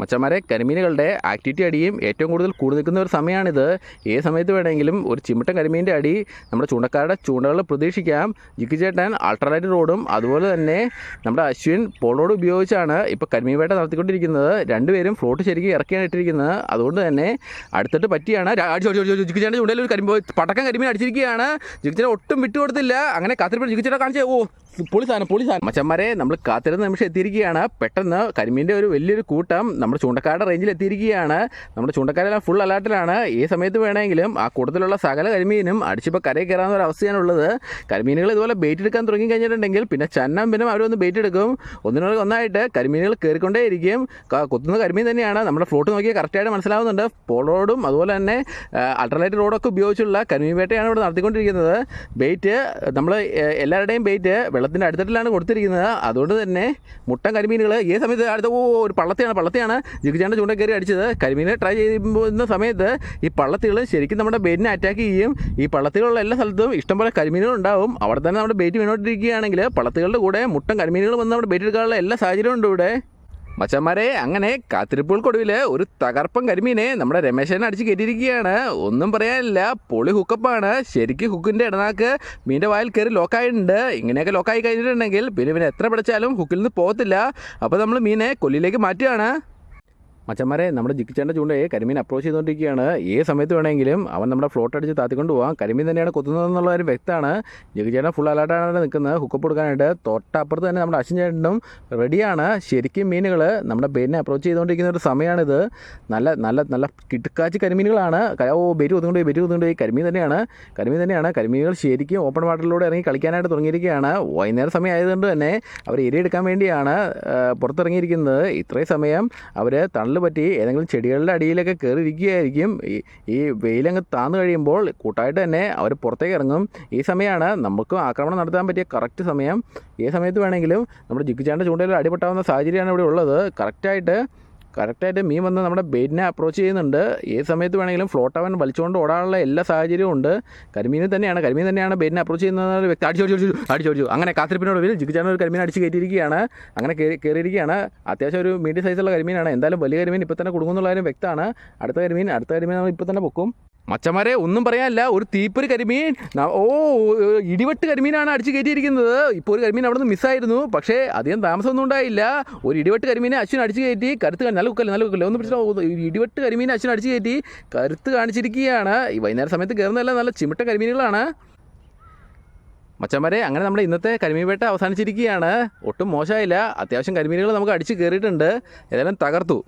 മച്ചന്മാരെ കരിമീനുകളുടെ ആക്ടിവിറ്റി അടിയും ഏറ്റവും കൂടുതൽ കൂടി നിൽക്കുന്ന ഒരു സമയമാണിത്. ഏത് സമയത്ത് വേണമെങ്കിലും ഒരു ചിമിട്ടൻ കരിമീന്റെ അടി നമ്മുടെ ചൂണ്ടക്കാരുടെ ചൂണ്ടകൾ പ്രതീക്ഷിക്കാം. ജിക്കുചേട്ടൻ അൾട്രാലൈറ്റ് റോഡും അതുപോലെ തന്നെ നമ്മുടെ അശ്വിൻ പോളോഡ് ഉപയോഗിച്ചാണ് ഇപ്പോൾ കരിമീൻ വേട്ട നടത്തിക്കൊണ്ടിരിക്കുന്നത്. രണ്ടുപേരും ഫ്ലോട്ട് ശരിക്കും ഇറക്കിയാണ് ഇട്ടിരിക്കുന്നത്. അതുകൊണ്ട് തന്നെ അടുത്തിട്ട് പറ്റിയാണ്. ചേട്ടന്റെ ചൂണ്ടയിൽ ഒരു കരിമീൻ പടക്കം കരിമീൻ അടിച്ചിരിക്കുകയാണ്. ജിക്കുചേട്ടൻ ഒട്ടും വിട്ടുകൊടുത്തില്ല. അങ്ങനെ കാത്തിരിപ്പ് ജിക്കുചേട്ടൻ കാണിച്ചേ ഓ പൊളി സാധനം പൊളി സാധനം മച്ചന്മാരെ നമ്മൾ കാത്തിരുന്ന നിമിഷം എത്തിയിരിക്കുകയാണ്. പെട്ടെന്ന് കരിമീന്റെ ഒരു വലിയൊരു കൂട്ടം നമ്മുടെ ചൂണ്ടക്കാരുടെ റേഞ്ചിൽ എത്തിയിരിക്കുകയാണ്. നമ്മുടെ ചൂണ്ടക്കാരെല്ലാം ഫുൾ അലേർട്ടിലാണ്. ഈ സമയത്ത് വേണമെങ്കിലും ആ കൂട്ടത്തിലുള്ള സകല കരിമീനും അടിച്ചിപ്പോൾ കരയിൽ കയറാവുന്ന ഒരു അവസ്ഥയാണുള്ളത്. കരിമീനുകൾ ഇതുപോലെ ബേറ്റ് എടുക്കാൻ തുടങ്ങി കഴിഞ്ഞിട്ടുണ്ടെങ്കിൽ പിന്നെ ചന്നം പിന്നെ അവരൊന്ന് ബേറ്റ് എടുക്കും. ഒന്നിനോട് ഒന്നായിട്ട് കരിമീനുകൾ കയറിക്കൊണ്ടേ ഇരിക്കും കൊത്തുന്ന കരിമീൻ തന്നെയാണ്. നമ്മുടെ ഫ്ലോട്ട് നോക്കിയാൽ കറക്റ്റായിട്ട് മനസ്സിലാവുന്നുണ്ട്. പോളോടും അതുപോലെ തന്നെ അൾട്രലൈറ്റ് റോഡൊക്കെ ഉപയോഗിച്ചുള്ള കരിമീൻ വേട്ടയാണ് ഇവിടെ നടത്തിക്കൊണ്ടിരിക്കുന്നത്. ബേറ്റ് നമ്മൾ എല്ലാവരുടെയും ബെയ്റ്റ് വെള്ളത്തിന്റെ അടുത്തിട്ടിലാണ് കൊടുത്തിരിക്കുന്നത്. അതുകൊണ്ട് തന്നെ മുട്ടൻ കരിമീനുകൾ ഈ സമയത്ത് അടുത്ത ഓ ഒരു പള്ളത്തെയാണ് പള്ളത്തെയാണ് ജിഗിച്ചാണ്ട് ചൂണ്ട കയറി അടിച്ചത്. കരിമീനെ ട്രൈ ചെയ്യുന്ന സമയത്ത് ഈ പള്ളത്തികൾ ശരിക്കും നമ്മുടെ ബെയിറ്റിനെ അറ്റാക്ക് ചെയ്യും ഈ പള്ളത്തികളുള്ള എല്ലാ സ്ഥലത്തും ഇഷ്ടംപോലെ കരിമീനുകൾ ഉണ്ടാവും. അവിടെ തന്നെ നമ്മുടെ ബെയിറ്റ് വീണോട്ടിരിക്കുകയാണെങ്കിൽ പള്ളത്തുകളുടെ കൂടെ മുട്ടൻ കരിമീനുകൾ വന്ന് നമ്മുടെ ബെയിറ്റ് എടുക്കാനുള്ള എല്ലാ സാഹചര്യവും ഉണ്ട് ഇവിടെ. മച്ചന്മാരെ അങ്ങനെ കാത്തിരിപ്പുകൾക്കൊടുവിൽ ഒരു തകർപ്പൻ കരിമീനെ നമ്മുടെ രമേശനെ അടിച്ച് കയറ്റിയിരിക്കുകയാണ്. ഒന്നും പറയാനില്ല പൊളി ഹുക്കപ്പാണ് ശരിക്കും ഹുക്കിന്റെ ഇടനാക്ക് മീന്റെ വായിൽ കയറി ലോക്കായിട്ടുണ്ട് ഇങ്ങനെയൊക്കെ ലോക്കായി കഴിഞ്ഞിട്ടുണ്ടെങ്കിൽ പിന്നെ പിന്നെ എത്ര പിടിച്ചാലും ഹുക്കിൽ നിന്ന് പോകത്തില്ല. അപ്പോൾ നമ്മൾ മീനെ കൊല്ലിലേക്ക് മാറ്റുകയാണ്. മച്ചന്മാരെ നമ്മുടെ ജിക്കിച്ചേന്റെ ചൂണ്ടയെ കരിമീൻ അപ്രോച്ച് ചെയ്തുകൊണ്ടിരിക്കുകയാണ്. ഏത് സമയത്ത് വേണമെങ്കിലും അവൻ നമ്മുടെ ഫ്ലോട്ട് അടിച്ച് താത്തിക്കൊണ്ട് പോകാം കരിമീൻ തന്നെയാണ് കൊത്തുന്നതെന്നുള്ള ഒരു വ്യക്തമാണ്. ജിക്കിച്ചേട്ടൻ ഫുൾ അലർട്ടാണ് നിൽക്കുന്നത്. ഹുക്കപ്പ് കൊടുക്കാനായിട്ട് തൊട്ടപ്പുറത്ത് തന്നെ നമ്മുടെ അശ്വിൻ ചേട്ടനും റെഡിയാണ് ശരിക്കും മീനുകൾ നമ്മുടെ ബെയിനെ അപ്രോച്ച് ചെയ്തുകൊണ്ടിരിക്കുന്ന ഒരു സമയമാണിത്. നല്ല നല്ല നല്ല കിട്ടുക്കാച്ചി കരിമീനുകളാണ്. ഓ ബെരി ഒതുകൊണ്ട് ബെരി ഒതുകൊണ്ട് കരിമീൻ തന്നെയാണ് കരിമീൻ തന്നെയാണ്. കരിമീനുകൾ ശരിക്കും ഓപ്പൺ വാട്ടറിലൂടെ ഇറങ്ങി കളിക്കാനായിട്ട് തുടങ്ങിയിരിക്കുകയാണ്. വൈകുന്നേരം സമയം ആയതുകൊണ്ട് തന്നെ അവർ ഇരയെടുക്കാൻ വേണ്ടിയാണ് പുറത്തിറങ്ങിയിരിക്കുന്നത്. ഇത്രയും സമയം അവർ തണൽ പറ്റി? ഏതെങ്കിലും ചെടികളുടെ അടിയിലൊക്കെ കയറിയിരിക്കുകയായിരിക്കും ഈ ഈ വെയിലങ്ങ് താന്നു കഴിയുമ്പോൾ കൂട്ടായിട്ട് തന്നെ അവർ പുറത്തേക്ക് ഇറങ്ങും. ഈ സമയമാണ് നമുക്ക് ആക്രമണം നടത്താൻ പറ്റിയ കറക്റ്റ് സമയം. ഈ സമയത്ത് വേണമെങ്കിലും നമ്മുടെ ജിഗിച്ചാന്റെ ചൂണ്ടയിൽ അടിപെട്ടാവുന്ന സാഹചര്യമാണ് ഇവിടെ ഉള്ളത്. കറക്റ്റായിട്ട് കറക്റ്റായിട്ട് മീൻ വന്ന് നമ്മുടെ ബെയ്റ്റിനെ അപ്രോച്ച് ചെയ്യുന്നുണ്ട്. ഏത് സമയത്ത് വേണമെങ്കിലും ഫ്ലോട്ട് അവൻ വലിച്ചുകൊണ്ട് ഓടാനുള്ള എല്ലാ സാഹചര്യവും ഉണ്ട്. കരിമീൻ തന്നെയാണ്. കരിമീൻ തന്നെയാണ് ബെയ്റ്റിനെ അപ്രോച്ച് ചെയ്യുന്ന ഒരു വ്യക്തി. അടിച്ചു അടിച്ചോടിച്ചു അടിച്ചു അടിച്ചു അങ്ങനെ കാത്തിരിപ്പിനോട് ജിഗിച്ചാണ് ഒരു കരിമീൻ അടിച്ച് കയറ്റിയിരിക്കുകയാണ്. അങ്ങനെ കയറി കയറിയിരിക്കുകയാണ്. അത്യാവശ്യം ഒരു മീഡിയം സൈസുള്ള കരിമീനാണ്. എന്തായാലും വലിയ കരിമീൻ ഇപ്പോൾ തന്നെ കൊടുക്കുന്നുള്ള കാര്യം വ്യക്തമാണ്. അടുത്ത കരിമീൻ അടുത്ത കരിമീൻ നമ്മൾ ഇപ്പോൾ തന്നെ പൊക്കും. മച്ചന്മാരെ ഒന്നും പറയാനില്ല. ഒരു തീപ്പൊരു കരിമീൻ. ഓ ഇടിവെട്ട് കരിമീനാണ് അടിച്ച് കയറ്റിയിരിക്കുന്നത്. ഇപ്പോൾ ഒരു കരിമീൻ അവിടെ നിന്ന് മിസ്സായിരുന്നു. പക്ഷേ അധികം താമസമൊന്നും ഉണ്ടായില്ല. ഒരു ഇടിവെട്ട് കരിമീനെ അശ്വിൻ അടിച്ച് കയറ്റി കരുത്ത് നല്ല കുക്കല്ലേ നല്ല കുക്കല്ലേ? ഒന്ന് പിടിച്ചാൽ ഇടിവെട്ട് കരിമീനെ അശ്വിൻ അടിച്ച് കയറ്റി കരുത്ത് കാണിച്ചിരിക്കുകയാണ്. ഈ വൈകുന്നേരം സമയത്ത് കയറുന്നതല്ല നല്ല ചിമിട്ട കരിമീനുകളാണ്. മച്ചന്മാരെ അങ്ങനെ നമ്മുടെ ഇന്നത്തെ കരിമീൻ വേട്ട അവസാനിച്ചിരിക്കുകയാണ്. ഒട്ടും മോശമായില്ല. അത്യാവശ്യം കരിമീനുകൾ നമുക്ക് അടിച്ച് കയറിയിട്ടുണ്ട്. ഏതായാലും തകർത്തു.